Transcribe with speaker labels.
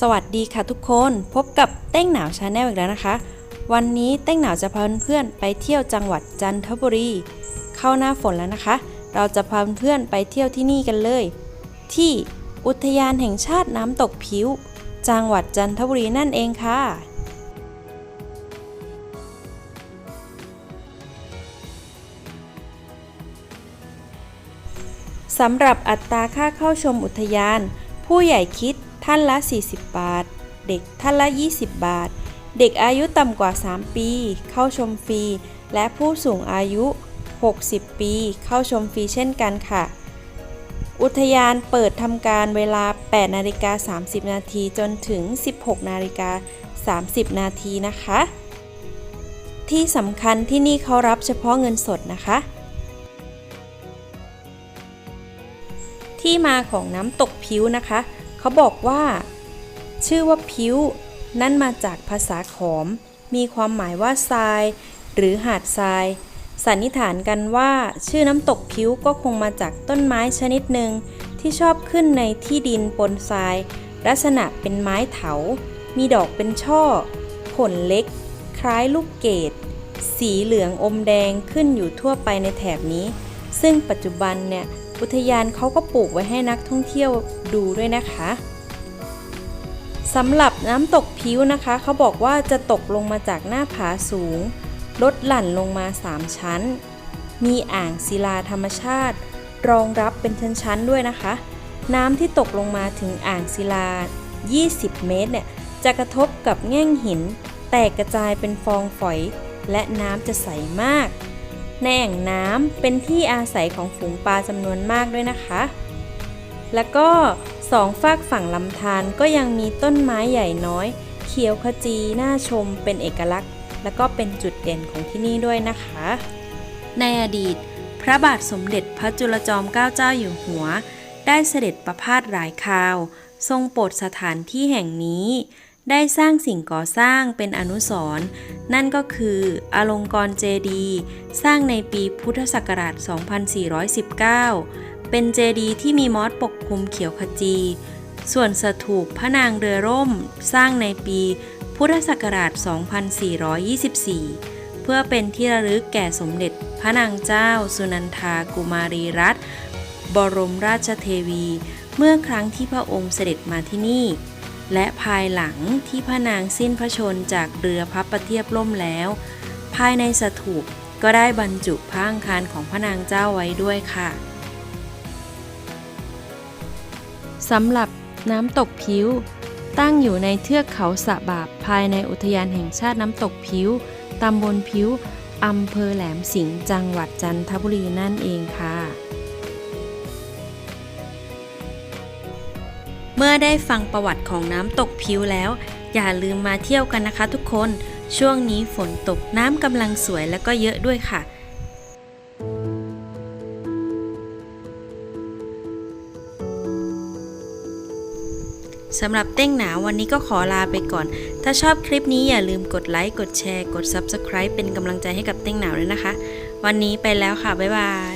Speaker 1: สวัสดีค่ะทุกคนพบกับเต้งหนาวชาแนลอีกแล้วนะคะ วันนี้เต้งหนาวจะพาเพื่อนไปเที่ยวจังหวัดจันทบุรี เข้าหน้าฝนแล้วนะคะ เราจะพาเพื่อนไปเที่ยวที่นี่กันเลย ที่อุทยานแห่งชาติน้ำตกผิว จังหวัดจันทบุรีนั่นเองค่ะ สำหรับอัตราค่าเข้าชมอุทยาน ผู้ใหญ่คิด ท่านละ 40 บาท เด็กท่านละ 20 บาท เด็กอายุต่ำกว่า 3 ปี เข้าชมฟรี และผู้สูงอายุ 60 ปี เข้าชมฟรีเช่นกันค่ะ อุทยานเปิดทำการเวลา 8 นาฬิกา 30 นาทีจนถึง 16 นาฬิกา 30 นาทีนะคะ ที่สำคัญที่นี่เขารับเฉพาะเงินสดนะคะที่มาของน้ำตกพิ้วนะคะ เขาบอกว่า ชื่อว่าพิ้ว นั่นมาจากภาษาขอม มีความหมายว่าทราย หรือหาดทราย สันนิษฐานกันว่า ชื่อน้ำตกพิ้วก็คงมาจากต้นไม้ชนิดหนึ่งที่ชอบขึ้นในที่ดินปนทราย ลักษณะเป็นไม้เถา มีดอกเป็นช่อ ผลเล็ก คล้ายลูกเกดสีเหลืองอมแดงขึ้นอยู่ทั่วไปในแถบนี้ ซึ่งปัจจุบันเนี่ย อุทยานเขาก็ปลูกไว้ให้นักท่องเที่ยวดูด้วยนะคะสำหรับน้ำตกพิ้วนะคะ เขาบอกว่าจะตกลงมาจากหน้าผาสูง ลดหลั่นลงมา 3 ชั้น มีอ่างศิลาธรรมชาติ รองรับเป็นชั้นๆด้วยนะคะ น้ำที่ตกลงมาถึงอ่างศิลา 20 เมตรเนี่ย จะกระทบกับแง่งหิน แตกกระจายเป็นฟองฝอย และน้ำจะใสมาก ในแอ่งน้ำเป็นที่อาศัยของฝูงปลาจำนวนมากด้วยนะคะ แล้วก็สองฝากฝั่งลำธารก็ยังมีต้นไม้ใหญ่น้อย เขียวขจีน่าชมเป็นเอกลักษณ์ แล้วก็เป็นจุดเด่นของที่นี่ด้วยนะคะ ในอดีต พระบาทสมเด็จพระจุลจอมเกล้าเจ้าอยู่หัว ได้เสด็จประพาสหลายคราว ทรงโปรดสถานที่แห่งนี้ ได้สร้างสิ่งก่อสร้างเป็นอนุสรณ์นั่นก็คืออลงกรณ์เจดีสร้างในปีพุทธศักราช 2419 เป็นเจดีที่มีมอสปกคลุมเขียวขจี ส่วนสถูปพระนางเรือร่ม สร้างในปีพุทธศักราช 2424 เพื่อเป็นที่ระลึกแก่สมเด็จพระนางเจ้า สุนันทากุมารีรัตน์บรมราชเทวี เมื่อครั้งที่พระองค์เสด็จมาที่นี่ และภายหลังที่พระนางสิ้นพระชนจากเรือพระประเทียบล่มแล้ว ภายในสถูปก็ได้บรรจุพระอังคารของพระนางเจ้าไว้ด้วยค่ะสำหรับน้ำตกพิ้ว ตั้งอยู่ในเทือกเขาสะบาบภายในอุทยานแห่งชาติน้ำตกพิ้วตำบลพิ้วอำเภอแหลมสิงห์จังหวัดจันทบุรีนั่นเองค่ะ เมื่อได้ฟังประวัติของน้ำตกพิวแล้ว อย่าลืมมาเที่ยวกันนะคะทุกคน ช่วงนี้ฝนตกน้ำกำลังสวยแล้วก็เยอะด้วยค่ะ สำหรับเต้งหนาววันนี้ก็ขอลาไปก่อน ถ้าชอบคลิปนี้อย่าลืมกดไลค์ กดแชร์ กด Subscribe เป็นกำลังใจให้กับเต้งหนาวด้วยนะคะ วันนี้ไปแล้วค่ะ บ๊ายบาย